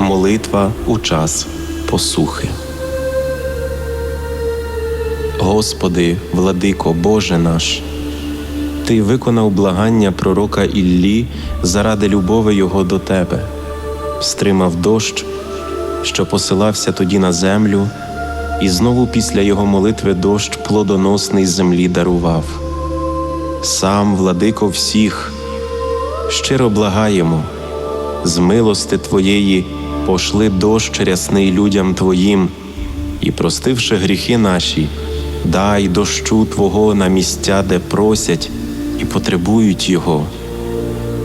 Молитва у час посухи. Господи, владико Боже наш, Ти виконав благання пророка Іллі заради любови Його до Тебе, стримав дощ, що посилався тоді на землю, і знову після його молитви дощ плодоносний землі дарував. Сам, владико всіх, щиро благаємо, з милости Твоєї пошли дощ рясний людям Твоїм, і, простивши гріхи наші, дай дощу Твого на місця, де просять і потребують Його.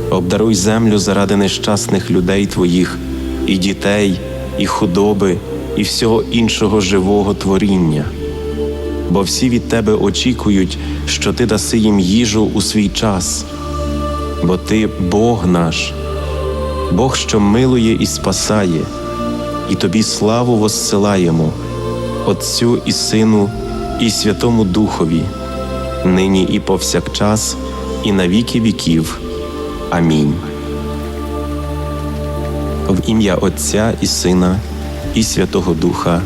Обдаруй землю заради нещасних людей Твоїх, і дітей, і худоби, і всього іншого живого творіння. Бо всі від Тебе очікують, що Ти даси їм їжу у свій час, бо Ти Бог наш, Бог, що милує і спасає, і Тобі славу воссилаємо, Отцю і Сину, і Святому Духові, нині і повсякчас, і на віки віків. Амінь. В ім'я Отця і Сина, і Святого Духа.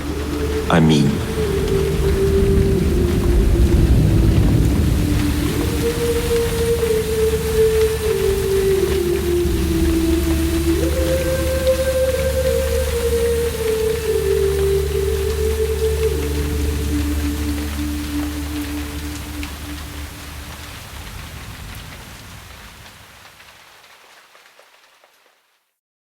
Амінь.